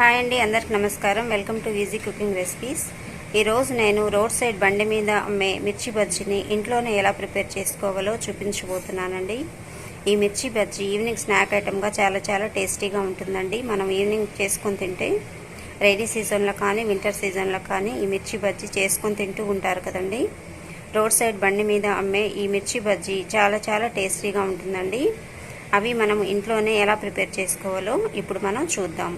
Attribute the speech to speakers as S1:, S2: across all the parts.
S1: Hi అండి అందరికి నమస్కారం. Welcome to easy cooking recipes. ఈరోజు నేను రోడ్ సైడ్ బండి మీద అమ్మే మిర్చి బజ్జీని ఇంట్లోనే ఎలా ప్రిపేర్ చేసుకోవాలో చూపించబోతున్నానండి. ఈ మిర్చి బజ్జీ ఈవినింగ్ స్నాక్ ఐటమ్గా చాలా చాలా టేస్టీగా ఉంటుందండి. మనం ఈవినింగ్ చేసుకొని తింటే రైనీ సీజన్లో కానీ వింటర్ సీజన్లో కానీ ఈ మిర్చి బజ్జీ చేసుకొని తింటూ ఉంటారు కదండి. రోడ్ సైడ్ బండి మీద అమ్మే ఈ మిర్చి బజ్జీ చాలా చాలా టేస్టీగా ఉంటుందండి. అవి మనం ఇంట్లోనే ఎలా ప్రిపేర్ చేసుకోవాలో ఇప్పుడు మనం చూద్దాం.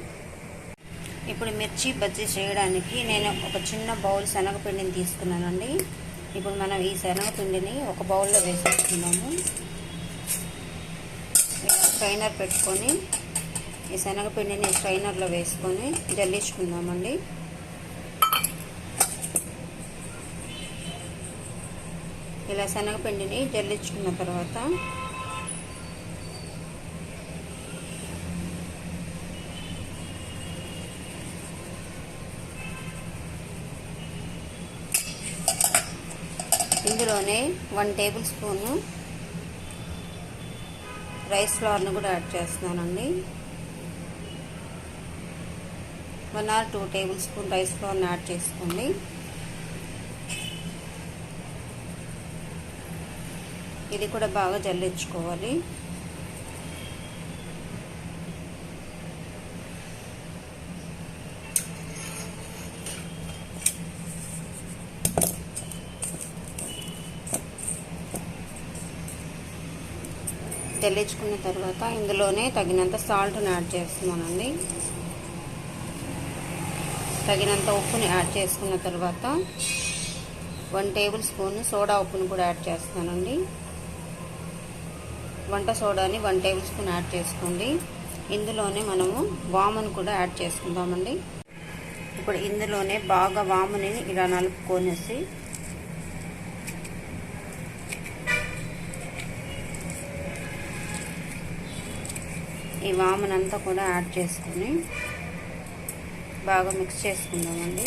S1: ఇప్పుడు మిర్చి బజ్జీ చేయడానికి నేను ఒక చిన్న బౌల్ శనగపిండిని తీసుకున్నానండి. ఇప్పుడు మనం ఈ శనగపిండిని ఒక బౌల్లో వేసేసుకున్నాము స్ట్రైనర్ పెట్టుకొని ఈ శనగపిండిని స్ట్రైనర్లో వేసుకొని జల్లించుకుందామండి. ఇలా శనగపిండిని జల్లించుకున్న తర్వాత ఇందులోనే వన్ టేబుల్ స్పూను రైస్ ఫ్లవర్ను కూడా యాడ్ చేస్తున్నానండి. One or two tablespoon rice ఫ్లవర్ని add చేసుకోండి. ఇది కూడా బాగా జల్లించుకోవాలి. తెల్లించుకున్న తర్వాత ఇందులోనే తగినంత సాల్ట్ని యాడ్ చేస్తున్నానండి. తగినంత ఉప్పుని యాడ్ చేసుకున్న తర్వాత వన్ టేబుల్ స్పూన్ సోడా ఉప్పుని కూడా యాడ్ చేస్తానండి వంట సోడాని వన్ టేబుల్ స్పూన్ యాడ్ చేసుకోండి. ఇందులోనే మనము వామును కూడా యాడ్ చేసుకుందామండి. ఇప్పుడు ఇందులోనే బాగా వాముని ఇలా నలుపుకొనేసి ఈ వామనంతా కూడా యాడ్ చేసుకొని బాగా మిక్స్ చేసుకుందామండి.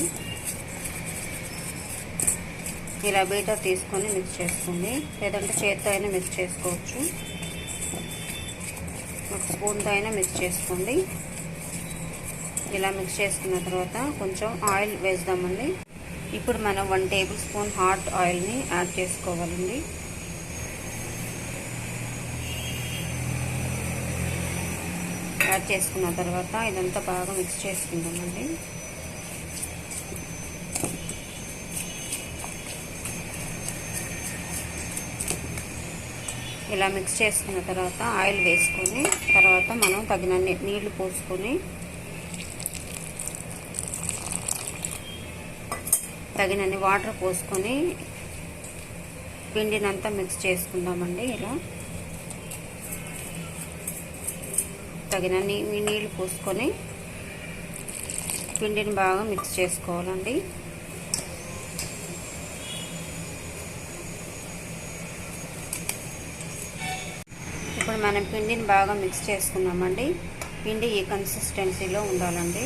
S1: ఇలా బీటర్ తీసుకొని మిక్స్ చేసుకోండి. లేదంటే చేత్తో అయినా మిక్స్ చేసుకోవచ్చు. ఒక స్పూన్తో అయినా మిక్స్ చేసుకోండి. ఇలా మిక్స్ చేసుకున్న తర్వాత కొంచెం ఆయిల్ వేద్దామండి. ఇప్పుడు మనం వన్ టేబుల్ స్పూన్ హాట్ ఆయిల్ని యాడ్ చేసుకోవాలండి. యాడ్ చేసుకున్న తర్వాత ఇదంతా బాగా మిక్స్ చేసుకుందామండి. ఇలా మిక్స్ చేసుకున్న తర్వాత ఆయిల్ వేసుకొని తర్వాత మనం తగినన్ని నీళ్ళు పోసుకొని తగినన్ని వాటర్ పోసుకొని పిండినంతా మిక్స్ చేసుకుందామండి ఇలా. తగినన్ని నీళ్ళు పోసుకొని పిండిని బాగా మిక్స్ చేసుకోవాలండి. ఇప్పుడు మనం పిండిని బాగా మిక్స్ చేసుకున్నామండి పిండి ఈ కన్సిస్టెన్సీలో ఉండాలండి.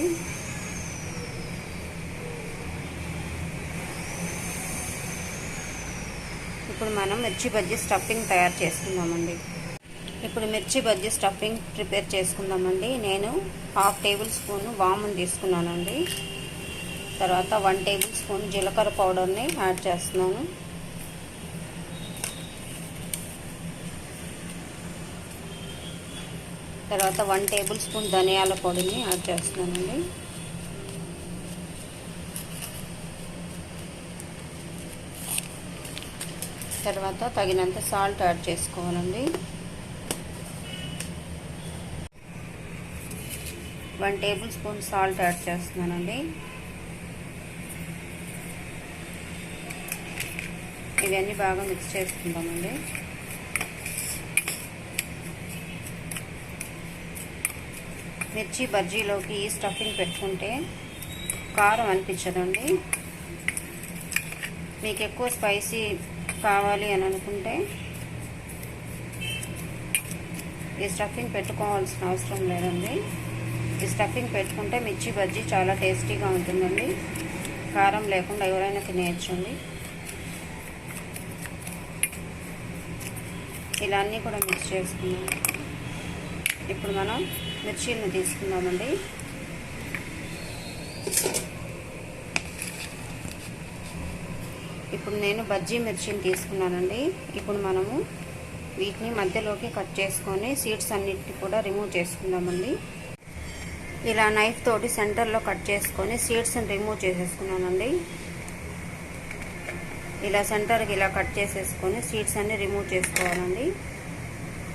S1: ఇప్పుడు మనం మిర్చి బజ్జీ స్టఫింగ్ తయారు చేసుకుందామండి. ఇప్పుడు మిర్చి బజ్జీ స్టఫింగ్ ప్రిపేర్ చేసుకుందామండి. నేను హాఫ్ టేబుల్ స్పూన్ వామును తీసుకున్నానండి. తర్వాత వన్ టేబుల్ స్పూన్ జీలకర్ర పౌడర్ని యాడ్ చేస్తున్నాను. తర్వాత వన్ టేబుల్ స్పూన్ ధనియాల పొడిని యాడ్ చేస్తున్నానండి. తర్వాత తగినంత సాల్ట్ యాడ్ చేసుకోవాలండి. One table spoon salt add చేస్తున్నానండి. ఇవన్నీ బాగా మిక్స్ చేసుకుందామండి. మిర్చి బజ్జీలోకి ఈ స్టఫింగ్ పెట్టుకుంటే కారం అనిపించదండి. మీకు ఎక్కువ స్పైసీ కావాలి అని అనుకుంటే ఈ స్టఫింగ్ పెట్టుకోవాల్సిన అవసరం లేదండి. ఈ స్టఫింగ్ పెట్టుకుంటే మిర్చి బజ్జీ చాలా టేస్టీగా ఉంటుందండి. కారం లేకుండా ఎవరైనా తినేయచ్చండి. ఇలా అన్నీ కూడా మిక్స్ చేసుకున్నాం. ఇప్పుడు మనం మిర్చీలను తీసుకుందామండి. ఇప్పుడు నేను బజ్జీ మిర్చిని తీసుకున్నానండి. ఇప్పుడు మనము వీటిని మధ్యలోకి కట్ చేసుకొని సీడ్స్ అన్నిటిని కూడా రిమూవ్ చేసుకుందామండి. ఇలా నైఫ్ తోటి సెంటర్లో కట్ చేసుకొని సీడ్స్ని రిమూవ్ చేసేసుకున్నానండి. ఇలా సెంటర్కి ఇలా కట్ చేసేసుకొని సీడ్స్ అన్ని రిమూవ్ చేసుకోవాలండి.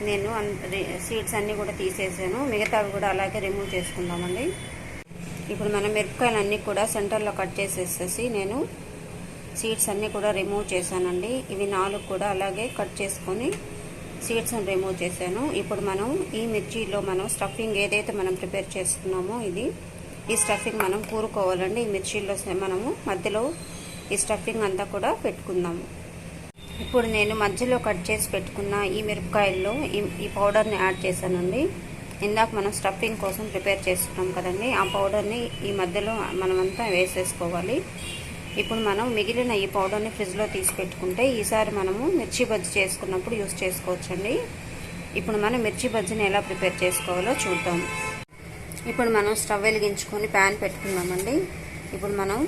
S1: నేను సీడ్స్ అన్నీ కూడా తీసేసాను. మిగతావి కూడా అలాగే రిమూవ్ చేసుకుందామండి. ఇప్పుడు మనం మిరపకాయలు అన్నీ కూడా సెంటర్లో కట్ చేసేసేసి నేను సీడ్స్ అన్నీ కూడా రిమూవ్ చేశానండి. ఇవి నాలుగు కూడా అలాగే కట్ చేసుకొని సీడ్స్ని రిమూవ్ చేశాను. ఇప్పుడు మనం ఈ మిర్చిలో మనం స్టఫింగ్ ఏదైతే మనం ప్రిపేర్ చేసుకున్నామో ఇది ఈ స్టఫింగ్ మనం కూరుకోవాలండి. ఈ మిర్చిలో మనము మధ్యలో ఈ స్టఫింగ్ అంతా కూడా పెట్టుకుందాము. ఇప్పుడు నేను మధ్యలో కట్ చేసి పెట్టుకున్న ఈ మిరపకాయల్లో ఈ ఈ పౌడర్ని యాడ్ చేశానండి. ఇందాక మనం స్టఫింగ్ కోసం ప్రిపేర్ చేసుకున్నాం కదండి. ఆ పౌడర్ని ఈ మధ్యలో మనమంతా వేసేసుకోవాలి. ఇప్పుడు మనం మిగిలిన ఈ పౌడర్ని ఫ్రిడ్జ్లో తీసి పెట్టుకుంటే ఈసారి మనము మిర్చి బజ్జి చేసుకున్నప్పుడు యూస్ చేసుకోవచ్చండి. ఇప్పుడు మనం మిర్చి బజ్జీని ఎలా ప్రిపేర్ చేసుకోవాలో చూద్దాం. ఇప్పుడు మనం స్టవ్ వెలిగించుకొని ప్యాన్ పెట్టుకున్నామండి ఇప్పుడు మనం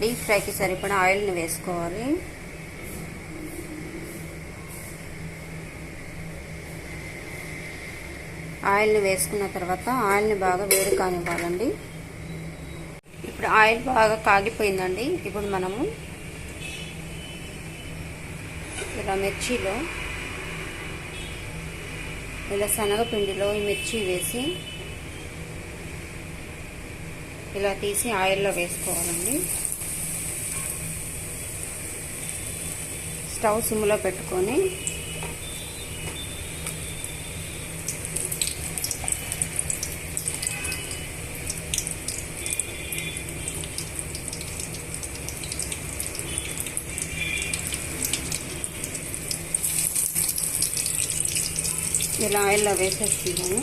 S1: డీప్ ఫ్రైకి సరిపడా ఆయిల్ని వేసుకోవాలి. ఆయిల్ని వేసుకున్న తర్వాత ఆయిల్ని బాగా వేడి కానివ్వాలండి. ఇప్పుడు ఆయిల్ బాగా కాగిపోయిందండి. ఇప్పుడు మనము ఇలా మిర్చిలో ఇలా శనగపిండిలో ఈ మిర్చి వేసి ఇలా తీసి ఆయిల్లో వేసుకోవాలండి. స్టవ్ సిమ్లో పెట్టుకొని ఇలా ఆయిల్లో వేసేస్తున్నాను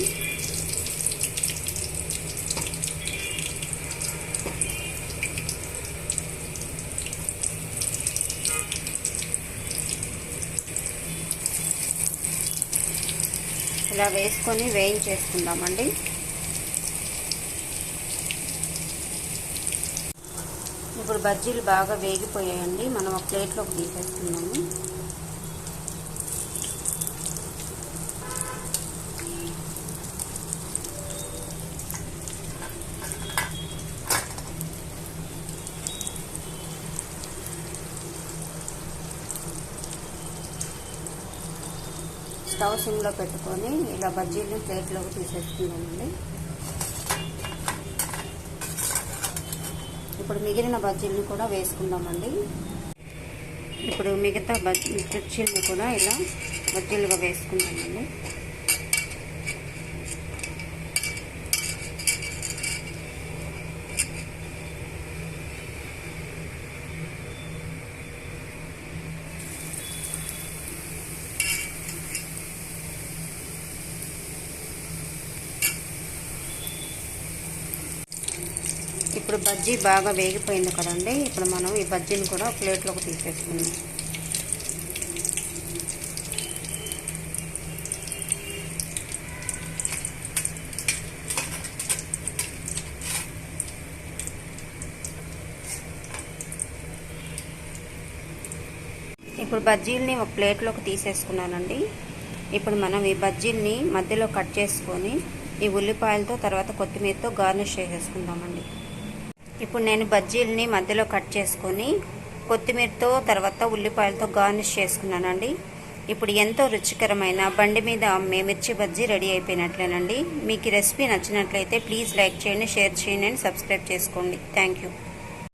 S1: ఇలా వేసుకొని వేయించేసుకుందామండి. ఇప్పుడు బజ్జీలు బాగా వేగిపోయాయండి. మనం ఒక ప్లేట్లోకి తీసేస్తున్నాము స్టవ్ సిమ్లో పెట్టుకొని ఇలా బజ్జీలను ప్లేట్లోకి తీసేసుకుందామండి. ఇప్పుడు మిగిలిన బజ్జీలను కూడా వేసుకుందామండి. ఇప్పుడు మిగతా బజ్జీ మిర్చీలను కూడా ఇలా బజ్జీలుగా వేసుకుందామండి. ఇప్పుడు బజ్జీ బాగా వేగిపోయింది కదండి. ఇప్పుడు మనం ఈ బజ్జీని కూడా ప్లేట్లోకి తీసేసుకుందాం. ఇప్పుడు బజ్జీల్ని ఒక ప్లేట్లోకి తీసేసుకున్నానండి. ఇప్పుడు మనం ఈ బజ్జీల్ని మధ్యలో కట్ చేసుకొని ఈ ఉల్లిపాయలతో తర్వాత కొత్తిమీరతో గార్నిష్ చేసేసుకుందామండి. ఇప్పుడు నేను బజ్జీలని మధ్యలో కట్ చేసుకొని కొత్తిమీరతో తర్వాత ఉల్లిపాయలతో గార్నిష్ చేసుకున్నానండి. ఇప్పుడు ఎంతో రుచికరమైన బండి మీద అమ్మే మిర్చి బజ్జీ రెడీ అయిపోయినట్లేనండి. మీకు ఈ రెసిపీ నచ్చినట్లయితే ప్లీజ్ లైక్ చేయండి షేర్ చేయండి అండ్ సబ్స్క్రైబ్ చేసుకోండి. Thank you.